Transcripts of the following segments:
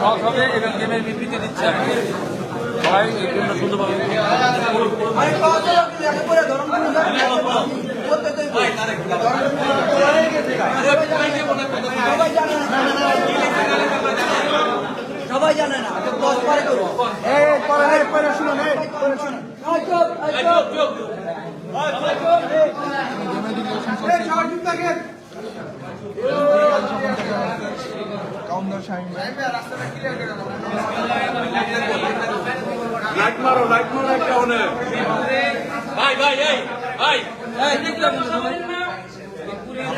Toss হবে এবং গেমের বিবৃতি দিচ্ছে। সবাই এই গেমটা সুন্দরভাবে সবাই জানে না দশ পরে করব।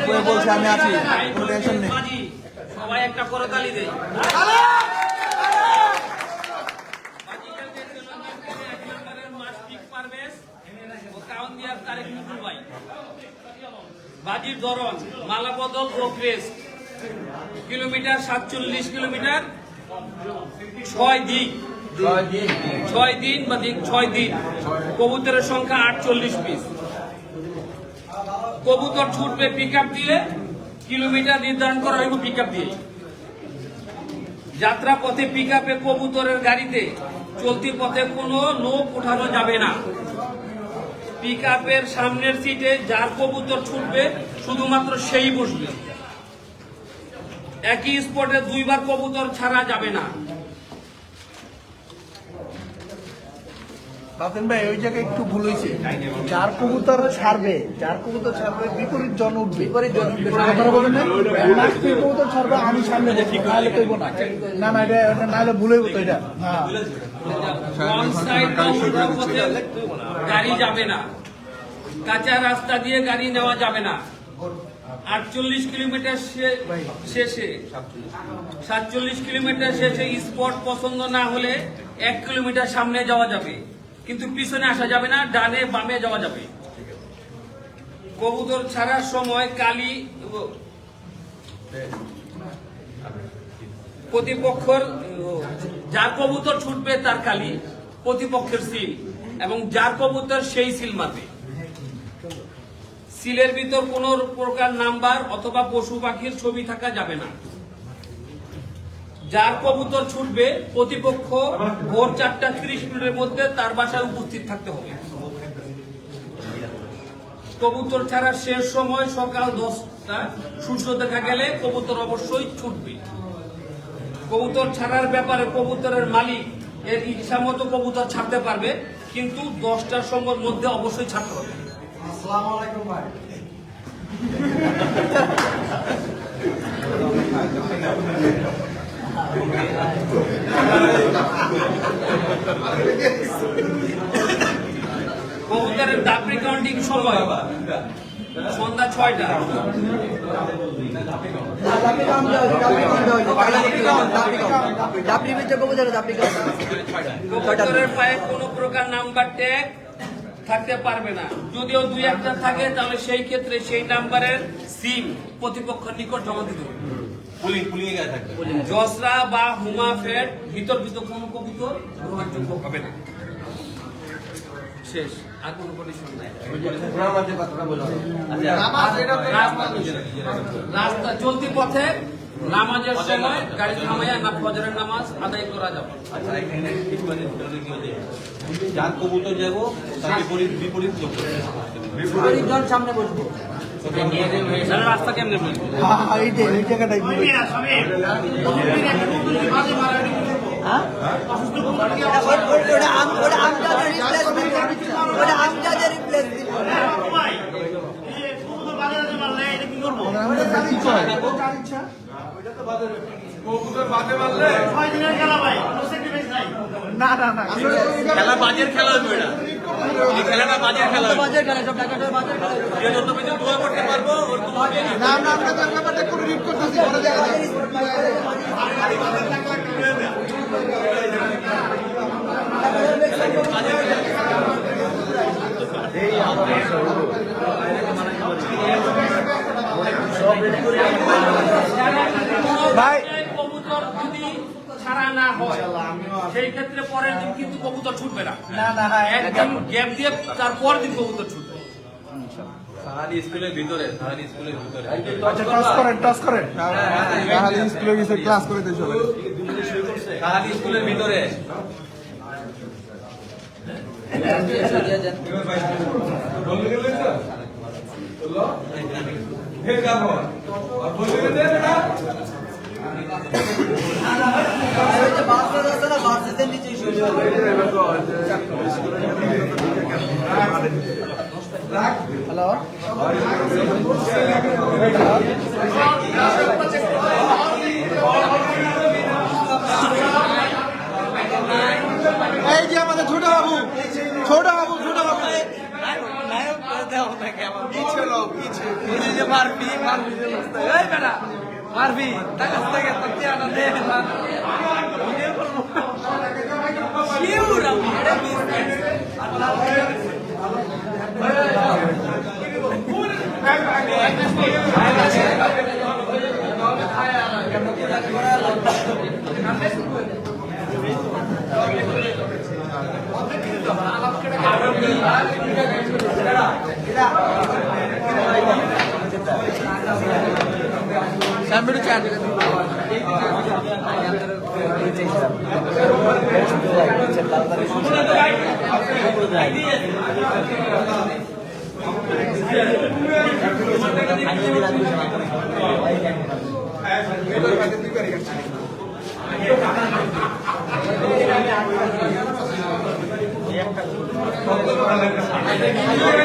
একটা বলছে আমি আছি কোনো টেনশন নেই সবাই একটা করে দেয় বাজির ধরন মালা বদল প্রোগ্রেস কিলোমিটার সাতচল্লিশ কিলোমিটার ছয় দিক ছয় দিন। বা দিন ছয় দিন। কবুতরের সংখ্যা আটচল্লিশ পিস কবুতর ছুটবে পিক আপ দিয়ে কিলোমিটার নির্ধারণ করা হইব পিক দিয়ে। যাত্রা পথে পিক আপে কবুতরের গাড়িতে চলতি পথে কোনো লোক উঠানো যাবে না। পিক সামনের সিটে যার কবুতর ছুটবে শুধুমাত্র সেই বসবে। একই স্পটে দুইবার কবুতর ছাড়া যাবে না। বাতেন ভাই ওই জায়গায় একটু ভুল হয়েছে। যার কবুতর ছাড়বে যার কবুতর ছাড়বে বিপরীত জন উঠবে। বিপরীত জন উঠবে। কথাটা বলেন না? কবুতর ছাড়বে আমি সামনে নাহলে কইব না। না না এটা এটা নাহলে ভুল হইব তো এটা। হ্যাঁ। গাড়ি যাবে না। কাঁচা রাস্তা দিয়ে গাড়ি নেওয়া যাবে না। আটচল্লিশ কিলোমিটার শেষে, সাতচল্লিশ কিলোমিটার শেষে স্পট পছন্দ না হলে এক কিলোমিটার সামনে যাওয়া যাবে। কিন্তু পিছনে আসা যাবে না, ডানে বামে যাওয়া যাবে। কবুতর ছাড়ার সময় কালি প্রতিপক্ষর যার কবুতর ছুটবে তার কালি, প্রতিপক্ষের সিল, এবং যার কবুতর সেই সিল মারবে। সিলের ভিতর কোন প্রকার নাম্বার অথবা পশু পাখির ছবি থাকা যাবে না। যার কবুতর ছুটবে, প্রতিপক্ষ ভোর চারটা ত্রিশ মিনিটের মধ্যে তার বাসায় উপস্থিত থাকতে হবে। কবুতর ছাড়ার শেষ সময় সকাল দশটা সূর্য দেখা গেলে কবুতর অবশ্যই ছুটবে। কবুতর ছাড়ার ব্যাপারে কবুতরের মালিক এর ইচ্ছা মতো কবুতর ছাড়তে পারবে, কিন্তু দশটার সময়ের মধ্যে অবশ্যই ছাড়তে হবে। কবুতরের দাপড়ি কাউন্টিং সময় সন্ধ্যা ছয়টা। কবুতরের পায়ে কোনো প্রকার নাম্বার ট্যাগ থাকতে পারবে না। যদিও দুই একটা থাকে তাহলে সেই ক্ষেত্রে সেই নাম্বারের সিম প্রতিপক্ষের নিকট জমা দিতে জসরা বা হুমা ফেড বিতর্কিত কোনো কবুতর গ্রহণযোগ্য হবে না। শেষ। আর কোনো কন্ডিশন নাই। রাস্তা- রাস্তা চলতি পথে নামাজের সময় গাড়ি থামাইয়া না ফজরের নামাজ আদায় করা যাবে। আচ্ছা মানে যার কবুতর যাব বিপরীত বিপরীত লোক বিপরীত জন সামনে বসবো। রাস্তা কেমনে বলব? এই জায়গাটাই? না না না। খেলা বাজের খেলা হবে এটা খেলাটা বাজের খেলা বাজার খেলা, সব শহর বাজার খেলা। যে যত করতে পারব কোনো না আমরা আপনাদের ব্যাপারটা ভাই। ছাড়া না হয়। সেই ক্ষেত্রে পরের দিন কিন্তু কবুতর ছুটবে না। না না হ্যাঁ। একদম গ্যাপ দিয়ে তার পরের দিন কবুতর ছুটবে। স্কুলের ভিতরে স্কুলের ভিতরে। আচ্ছা করেন করেন স্কুলে ক্লাস করে স্কুলের ভিতরে। শুয়ে হ্যালো এই যে আমাদের ছোট বাবু। ছোট বাবু ছোট বাবু। নায়ক করে দেওয়া না কেমন কি ছিল কি ছিল এই যে মারবি মারবি যে এই বেটা। মারবি তার কাছ থেকে না দে না ভিডিও করব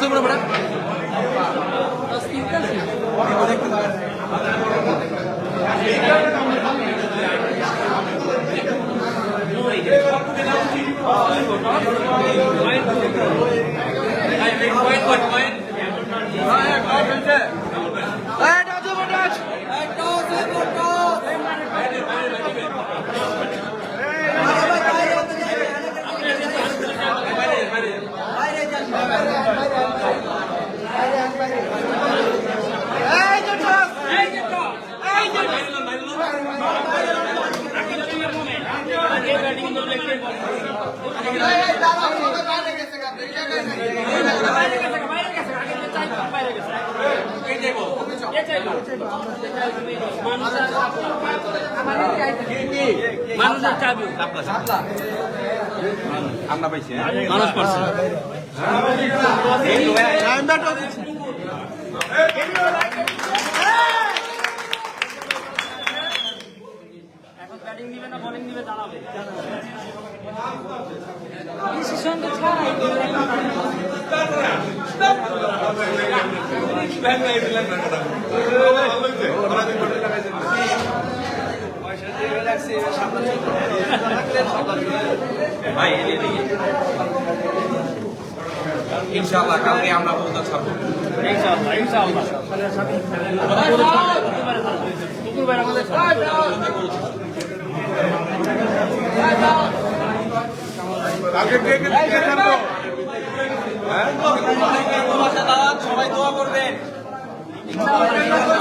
এটা বিজনেস ভাই ভাই বাবু ভাই মানে যাই মানুষের চাবি আমরা পাইছি মানুষ পারছে এখন ইনশাআল্লাহ কালকে আমরা বলতে ছাড়বো। ইনশাআল্লাহ ইনশাআল্লাহ। সবাই দোয়া করবেন সবাই হ্যালা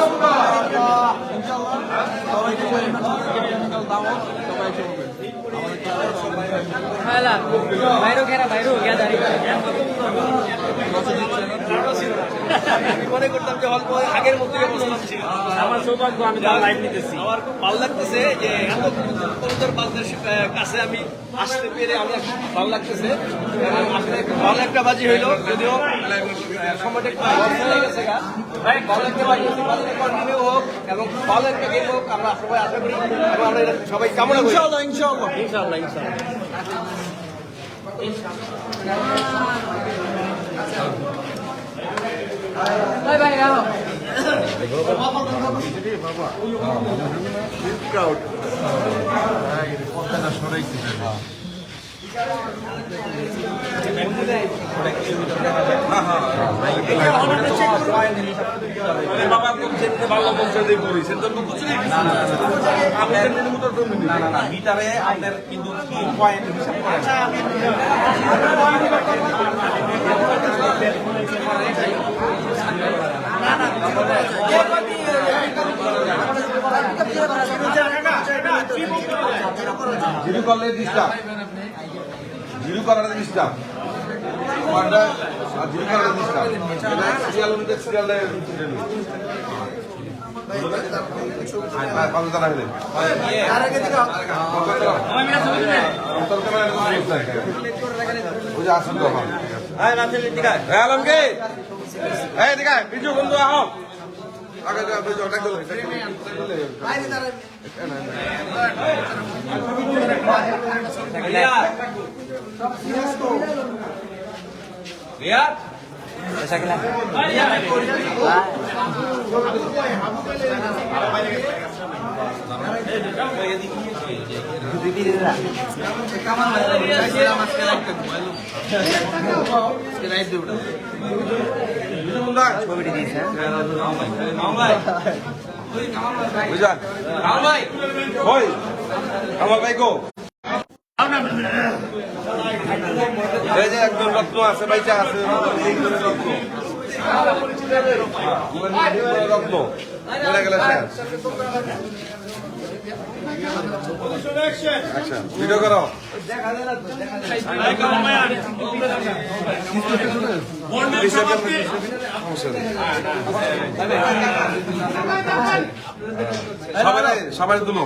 বাইরো ঘেরা বাইরো গিয়া দাঁড়িয়ে আমি মনে করতাম যে অল্প আগের মতো অবস্থান আমার সৌভাগ্য আমি লাইভ নিতেছি আমার খুব ভালো লাগতেছে যে এত বাজদের কাছে আমি আসতে পেরে আমি খুব ভালো লাগতেছে আসলে ভালো একটা বাজি হইল যদিও সময়টা একটু হয়ে গেছে গা। ভালো একটা কন্টিনিউ হোক এবং ভালো একটা গেম হোক আমরা সবাই আশা করি এবং আমরা এটা সবাই কামনা করি। ইনশাআল্লাহ ইনশাআল্লাহ। ইনশাআল্লাহ ইনশাআল্লাহ। ভাই ভাই রাও বাবা কোন চেনতে ভালো বলছে দিয়ে পড়ি তো তো না না না মিটারে আপনার কিন্তু কি পয়েন্ট হিসাব করেন জিরো করলে করার ডিস্টার্ব ওয়ানটা আর করার ডিস্টার্ব এটা সিরিয়াল অনুযায়ী সিরিয়ালে পাঁচ তারা হলে যে আসুন তখন আলমকে এই আগে বিজু ডাক দিল বুঝলেন ওই আমার ভাই গো এই যে একজন রত্ন আছে, বাইচা আছে, রত্ন রত্ন। এটা গেলে আচ্ছা ভিডিও সবাই সবাই তুলো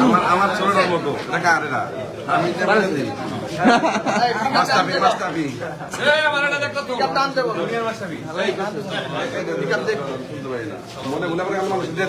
আমার আমার ছোটটার মতো এটা কার এটা আমি মাস্টাফি মাস্টাফি মনে মনে করে আমার মানুষ দিয়ে